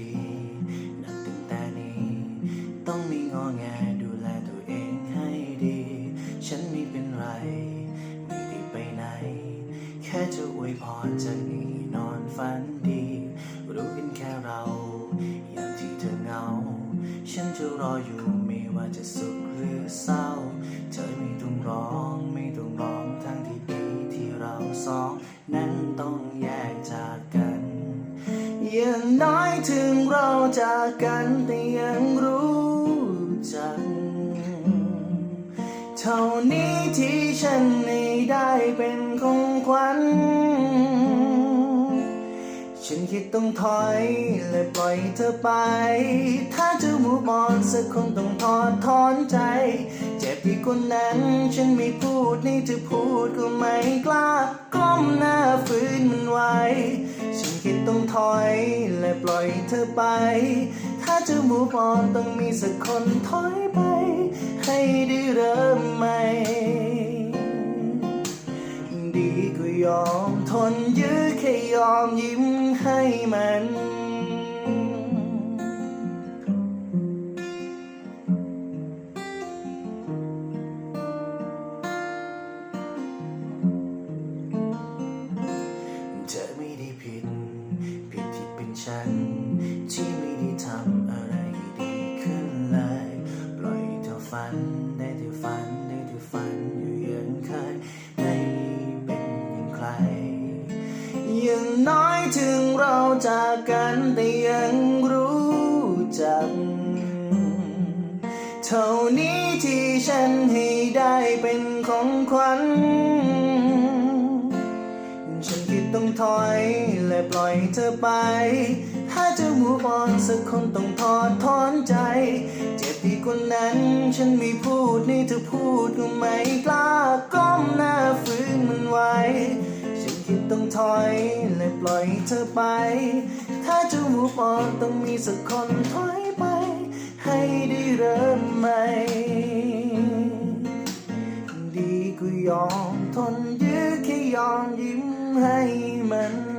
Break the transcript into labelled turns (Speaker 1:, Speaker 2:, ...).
Speaker 1: ดีนับตั้งแต่นี้ ต้องมีงอแงดูแลตัวเองให้ดี ฉันไม่เป็นไร ไม่ได้ไปไหน แค่จะอวยพรจากนี้นอนฝันดี รู้กันแค่เรายามที่เธอเหงา ฉันจะรออยู่ไม่ว่าจะสุขหรือเศร้า เธอไม่ต้องร้องไม่ต้องร้องทั้งที่ดีที่เราสอง นั้นต้องแยกจากกัน อย่างน้อยถึงเราจากกันแต่ยังรู้จัก เท่านี้ที่ฉันให้ได้เป็นของขวัญ ฉันคิดต้องถอยและปล่อยเธอไป ถ้าจะมูฟออนสักคนต้องถอดถอนใจ เจ็บที่คนนั้นฉันไม่พูดนี่จะพูดก็ไม่กล้า ก้มหน้าฝืนมันไว้ คิดต้องถอย และปล่อยเธอไป ถ้าจะมูฟออนต้องมีสักคนถอยไป ให้ได้เริ่มใหม่ ดีก็ยอมทนยื้อแค่ยอมยิ้มให้มัน ฉัน ที่ไม่ได้ทำอะไรดีขึ้นเลย ปล่อยเธอฝันได้แต่ฝันได้แต่ฝันอยู่อย่างเคยไม่เป็นอย่างใครย่างน้อยถึงเราจากกันแต่ยังรู้จัก เท่านี้ที่ฉันให้ได้เป็นของขวัญ ฉันคิดต้องถอย ยปล่อยเธอไป ถ้าจะมูฟออนสักคนต้องถอดถอนใจ เจ็บอีกกว่านั้น ฉันไม่พูดนี่เธอพูดก็ไม่กล้าก้มหน้าฝืนมันไว้ ฉันคิดต้องถอยเลยปล่อยเธอไป ถ้าจะมูฟออนต้องมีสักคนถอยไป ให้ได้เริ่มใหม่ดีกูยอมทนยื้อแค่ยอมยิ้มให้มัน